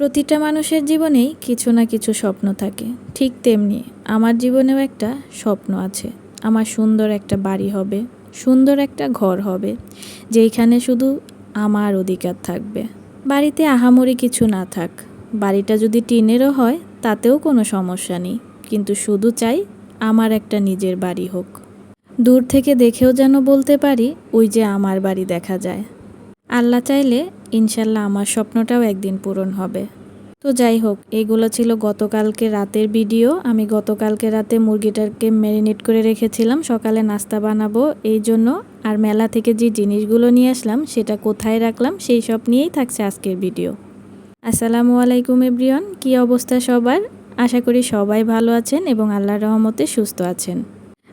প্রতিটা মানুষের জীবনেই কিছু না কিছু স্বপ্ন থাকে। ঠিক তেমনি আমার জীবনেও একটা স্বপ্ন আছে। আমার সুন্দর একটা বাড়ি হবে, সুন্দর একটা ঘর হবে, যেইখানে শুধু আমার অধিকার থাকবে। বাড়িতে আহামরি কিছু না থাক, বাড়িটা যদি টিনেরও হয়, তাতেও কোনো সমস্যা নেই। কিন্তু শুধু চাই আমার একটা নিজের বাড়ি হোক। দূর থেকে দেখেও যেন বলতে পারি, ওই যে আমার বাড়ি দেখা যায়। আল্লাহ চাইলে ইনশাল্লাহ আমার স্বপ্নটাও একদিন পূরণ হবে। তো যাই হোক, এগুলো ছিল গতকালকে রাতের ভিডিও। আমি গতকালকে রাতে মুরগিটাকে ম্যারিনেট করে রেখেছিলাম। সকালে নাস্তা বানাবো এই জন্য। আর মেলা থেকে যে জিনিসগুলো নিয়ে আসলাম, সেটা কোথায় রাখলাম, সেই সব নিয়েই থাকছে আজকের ভিডিও। আসসালামু আলাইকুম এব্রিয়ন কি অবস্থা সবার? আশা করি সবাই ভালো আছেন এবং আল্লাহর রহমতে সুস্থ আছেন।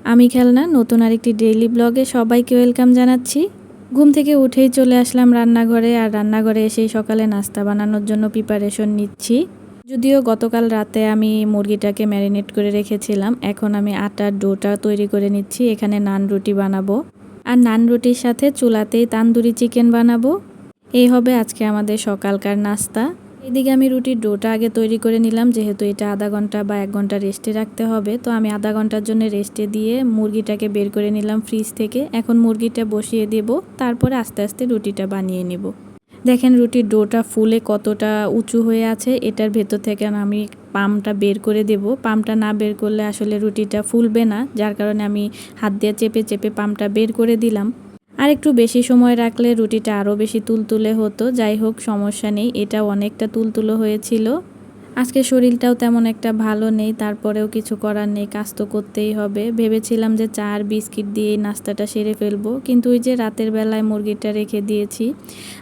আমি খেলনা, নতুন আরেকটি ডেইলি ব্লগে সবাইকে ওয়েলকাম জানাচ্ছি। ঘুম থেকে উঠেই চলে আসলাম রান্নাঘরে আর রান্নাঘরে এসেই সকালে নাস্তা বানানোর জন্য প্রিপারেশন নিচ্ছি। যদিও গতকাল রাতে আমি মুরগিটাকে ম্যারিনেট করে রেখেছিলাম, এখন আমি আটার ডোটা তৈরি করে নিচ্ছি, এখানে নান রুটি বানাবো। আর নান রুটির সাথে চুলাতেই তান্দুরি চিকেন বানাবো। এই হবে আজকে আমাদের সকালকার নাস্তা। এদিকে আমি রুটির ডোটা আগে তৈরি করে নিলাম, যেহেতু এটা আধা ঘণ্টা বা এক ঘণ্টা রেস্টে রাখতে হবে। তো আমি আধা ঘণ্টার জন্য রেস্টে দিয়ে মুরগিটাকে বের করে নিলাম ফ্রিজ থেকে। এখন মুরগিটা বসিয়ে দেব, তারপরে আস্তে আস্তে রুটিটা বানিয়ে নেব। দেখেন রুটির ডোটা ফুলে কতটা উঁচু হয়ে আছে, এটার ভেতর থেকে আমি পামটা বের করে দেব। পামটা না বের করলে আসলে রুটিটা ফুলবে না, যার কারণে আমি হাত দিয়ে চেপে চেপে পামটা বের করে দিলাম। আর একটু বেশি সময় রাখলে রুটিটা আরও বেশি তুলতুলে হতো। যাই হোক, সমস্যা নেই। এটা অনেকটা তুলতুলো হয়েছিল। আজকে শরীরটাও তেমন একটা ভালো নেই, তারপরেও কিছু করার নেই, কাজ তো করতেই হবে। ভেবেছিলাম যে চা আর বিস্কিট দিয়ে নাস্তাটা সেরে ফেলব, কিন্তু ওই যে রাতের বেলায় মুরগিটা রেখে দিয়েছি।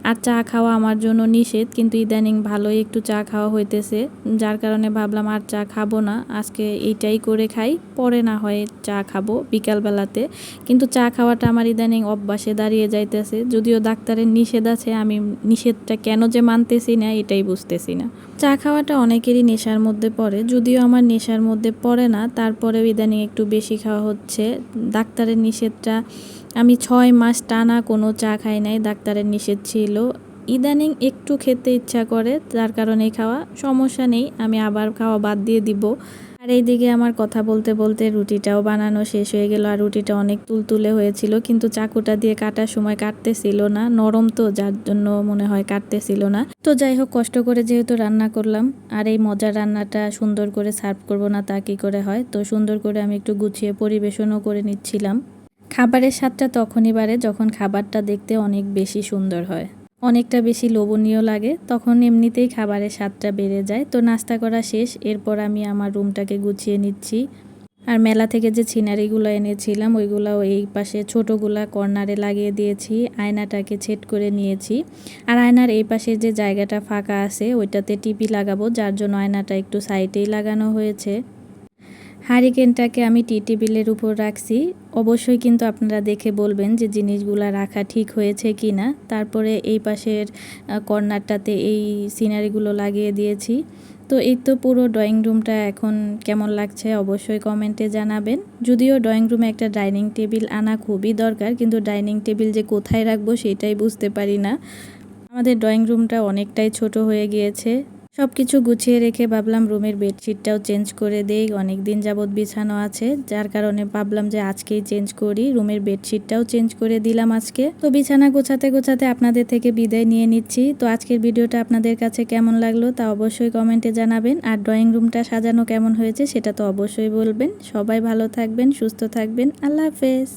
আর চা খাওয়া আমার জন্য নিষেধ, কিন্তু ইদানিং ভালোই একটু চা খাওয়া হইতেছে। যার কারণে ভাবলাম আর চা খাব না, আজকে এইটাই করে খাই, পরে না হয় চা খাব বিকালবেলাতে। কিন্তু চা খাওয়াটা আমার ইদানিং অভ্যাসে দাঁড়িয়ে যাইতেছে, যদিও ডাক্তারের নিষেধ আছে, আমি নিষেধটা কেন যে মানতেছি না, এটাই বুঝতেছি না। চা খাওয়াটা অনেকেরই নেশার মধ্যে পড়ে। যদিও আমার নেশার মধ্যে পড়ে না, তারপরেও ইদানিং একটু বেশি খাওয়া হচ্ছে। ডাক্তারের নিষেধটা আমি ছয় মাস টানা কোনো চা খাই নাই, ডাক্তারের নিষেধ ছিল। ইদানিং একটু খেতে ইচ্ছা করে, তার কারণেই খাওয়া। সমস্যা নেই, আমি আবার খাওয়া বাদ দিয়ে দিব। আর এইদিকে আমার কথা বলতে বলতে রুটিটাও বানানো শেষ হয়ে গেল আর রুটিটা অনেক তুলতুলে হয়েছিল, কিন্তু চাকুটা দিয়ে কাটার সময় কাটতেছিল না, নরম তো, যার জন্য মনে হয় কাটতেছিল না। তো যাই হোক, কষ্ট করে যেহেতু রান্না করলাম, আর এই মজার রান্নাটা সুন্দর করে সার্ভ করব না তা কী করে হয়? তো সুন্দর করে আমি একটু গুছিয়ে পরিবেশনও করে নিচ্ছিলাম। খাবারের স্বাদটা তখনই বাড়ে যখন খাবারটা দেখতে অনেক বেশি সুন্দর হয়। অনেকটা বেশি লোভনীয় লাগে। তখন এমনিতেই খাবারের স্বাদটা বেড়ে যায়। তো নাস্তা করা শেষ। এরপর আমি আমার রুমটাকে গুছিয়ে নিচ্ছি। আর মেলা থেকে যে ছিনারিগুলো এনেছিলাম ওইগুলো এই পাশে ছোটোগুলা কর্নারে লাগিয়ে দিয়েছি। আয়নাটাকে ছেট করে নিয়েছি। আর আয়নার এই পাশে যে জায়গাটা ফাঁকা আছে, ওইটাতে টিপি লাগাবো, যার জন্য আয়নাটা একটু সাইডেই লাগানো হয়েছে। হারিকেনটাকে আমি টি টেবিলের উপর রাখছি। অবশ্যই কিন্তু আপনারা দেখে বলবেন যে জিনিসগুলো রাখা ঠিক হয়েছে কি না তারপরে এই পাশের কর্নারটাতে এই সিনারিগুলো লাগিয়ে দিয়েছি। তো এই তো পুরো ড্রয়িং রুমটা এখন কেমন লাগছে অবশ্যই কমেন্টে জানাবেন। যদিও ড্রয়িং রুমে একটা ডাইনিং টেবিল আনা খুবই দরকার, কিন্তু ডাইনিং টেবিল যে কোথায় রাখব সেটাই বুঝতে পারি না। আমাদের ড্রয়িং রুমটা অনেকটাই ছোট হয়ে গিয়েছে। সব কিছু গুছিয়ে রেখে ভাবলাম রুমের বেডশিটটাও চেঞ্জ করে দেই। অনেক দিন যাবৎ বিছানো আছে, যার কারণে ভাবলাম যে আজকেই চেঞ্জ করি। রুমের বেডশিটটাও চেঞ্জ করে দিলাম আজকে। তো বিছানা গোছাতে গোছাতে আপনাদের থেকে বিদায় নিয়ে নিচ্ছি। তো আজকের ভিডিওটা আপনাদের কাছে কেমন লাগল তা অবশ্যই কমেন্টে জানাবেন। আর ড্রয়িং রুমটা সাজানো কেমন হয়েছে সেটা তো অবশ্যই বলবেন। সবাই ভালো থাকবেন, সুস্থ থাকবেন। আল্লাহ হাফেজ।